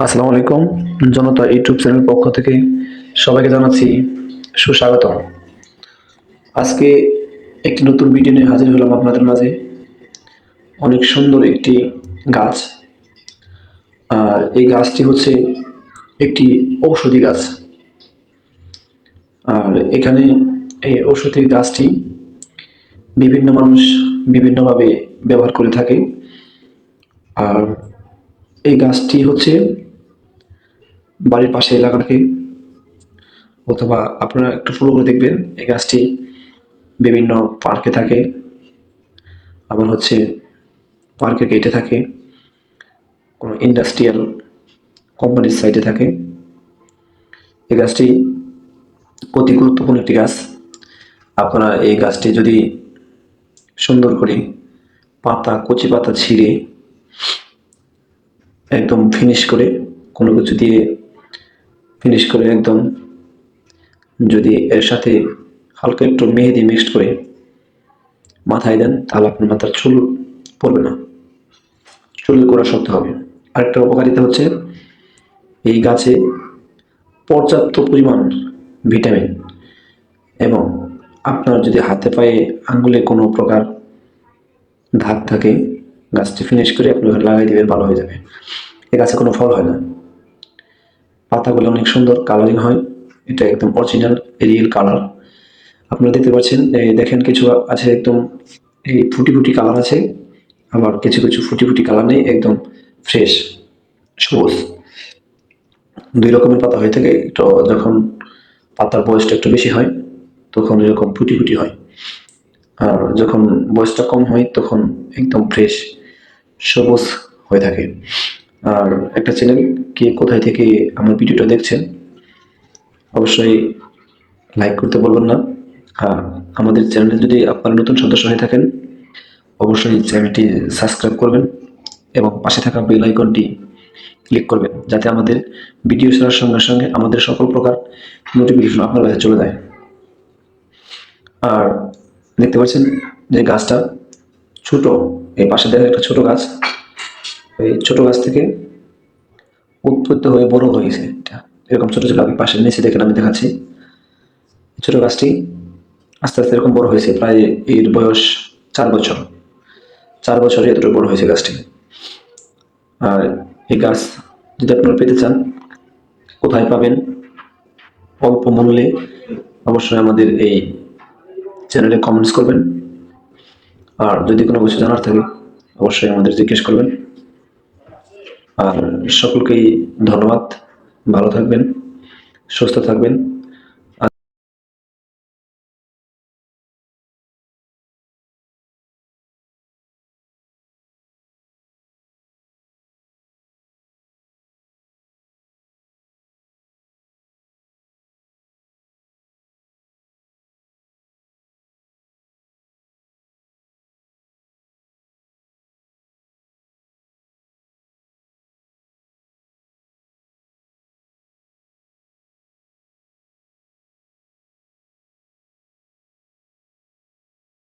আসসালামু আলাইকুম। জনতা YouTube channel পক্ষ থেকে সবাইকে জানাচ্ছি সুস্বাগত আজকে একটি নতুন ভিডিও নিয়ে হাজির হলাম আপনাদের মাঝে। অনেক সুন্দর একটি গাছ। আর এই গাছটি হচ্ছে একটি ঔষধি গাছ। আর এখানে এই ঔষধি গাছটি বিভিন্ন মানুষ বিভিন্নভাবে ব্যবহার করে থাকে। আর এই গাছটি হচ্ছে বাড়ির পাশে এলাকা থেকে অথবা আপনারা একটু ফলো করে দেখবেন। এই গাছটি বিভিন্ন পার্কে থাকে, আবার হচ্ছে পার্কের গেটে থাকে, কোনো ইন্ডাস্ট্রিয়াল কোম্পানির সাইডে থাকে। এই গাছটি অতি গুরুত্বপূর্ণ একটি গাছ। আপনারা এই গাছটি যদি সুন্দর করে পাতা, কচি পাতা ছিঁড়ে, একদম ফিনিশ করে কোনো কিছু দিয়ে ফিনিশ করে একদম যদি এর সাথে হালকা একটু মেহেদি মিক্সড করে মাথায় দেন, তাহলে আপনার মাথার চুল পড়বে না। চুল করা শক্ত হবে। আরেকটা উপকারিতা হচ্ছে এই গাছে পর্যাপ্ত পরিমাণ ভিটামিন এবং আপনার যদি হাতে পায়ে, আঙ্গুলে কোনো প্রকার দাগ থাকে, গাছটি ফিনিশ করে আপনি লাগাই দিবেন, ভালো হয়ে যাবে। এই গাছে কোনো ফল হয় না। পাতাগুলো অনেক সুন্দর কালারিং হয়। এটা একদম অরিজিনাল রিয়েল কালার আপনারা দেখতে পাচ্ছেন দেখেন কিছু আছে একদম, এই ফুটি ফুটি কালার আছে। আবার কিছু কিছু ফুটি ফুটি কালার নেই, একদম ফ্রেশ সবুজ। দুই রকমের পাতা হয়ে থাকে, তো যখন পাতার বয়সটা একটু বেশি হয়, তখন এরকম ফুটি ফুটি হয়। আর যখন বয়সটা কম হয়, তখন একদম ফ্রেশ সবুজ হয়ে থাকে। আর একটা চ্যানেল কে কোথায় থেকে আমার ভিডিওটা দেখছেন, অবশ্যই লাইক করতে বলবেন না। আর আমাদের চ্যানেলে যদি আপনারা নতুন সদস্য হয়ে থাকেন, অবশ্যই চ্যানেলটি সাবস্ক্রাইব করবেন এবং পাশে থাকা বেল আইকনটি ক্লিক করবেন, যাতে আমাদের ভিডিও ছাড়ার সঙ্গে সঙ্গে আমাদের সকল প্রকার নোটিফিকেশন আপনার কাছে চলে যায়। আর দেখতে পাচ্ছেন যে গাছটা ছোট, এই পাশে দেখা একটা ছোট গাছ। এই ছোট গাছ থেকে উৎপত্তি হয়ে বড় হয়েছে এটা। এরকম ছোট ছোট আমি পাশের নিচে দেখেন, আমি দেখাচ্ছি। ছোট গাছটি আস্তে আস্তে এরকম বড় হয়েছে, প্রায় এর বয়স চার বছর। চার বছরে এতটা বড় হয়েছে গাছটি। আর এই গাছ যদি আপনারা পেতে চান, কোথায় পাবেন, অল্প মূল্যে অবশ্যই আমাদের এই চ্যানেলে কমেন্টস করবেন। আর যদি কোনো কিছু জানার থাকে, অবশ্যই আমাদের জিজ্ঞেস করবেন। আর সকলকেই ধন্যবাদ। ভালো থাকবেন সুস্থ থাকবেন।